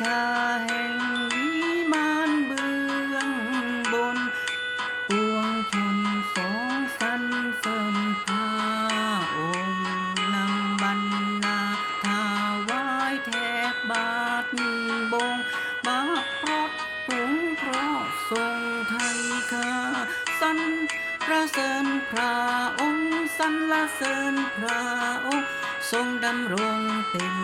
ชาแห่งวิมานเบื้องบนปวงชนสองสรรเสริญพระองค์นำบรรณาถาวายแทบบาทบงมาพราะปรุงเพราะทรงไทยคาสันพระเสริญพระองค์สันรรเสริญพระองค์ทรงดำรงเป็น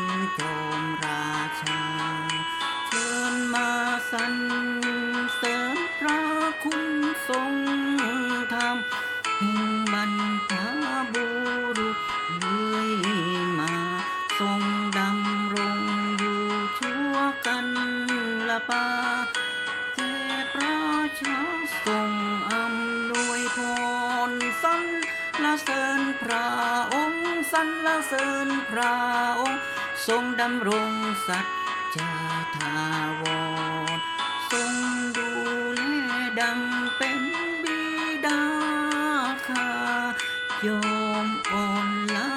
งบรรพบุรุษเลื่อยมาทรงดำรงอยู่ชั่วกันละปาแก่ประชาทรงอำนวยพรสรรเสริญพระองค์สรรเสริญพระองค์ ทรงดำรงสัจจาทาวรทรงดูแลดังเป็นบิดาข้า ยอมอ่อนล้า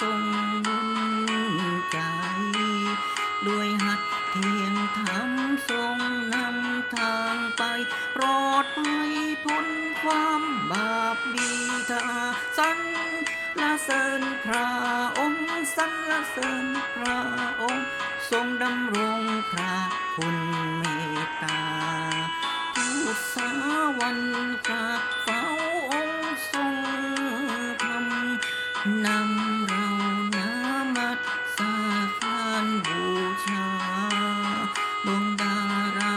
ทรงนุ่นใจ ด้วยหัดเทียงธรรมทรงนำทางไปปลอดภัยพ้นความบาปบีทาสันละเสริญพระองค์สรรเสริญพระองค์ ทรงดำรงพระคุณเมตตา นำเรานามัสสาคารบูชาดวงดารา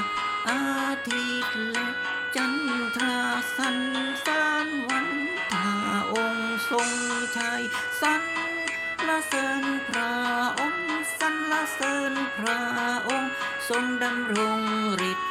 อาทิตย์และจันทราสรรสานวันทาองค์ทรงชัยสรรเสริญพระองค์สรรเสริญพระองค์ทรงดำรงฤทธ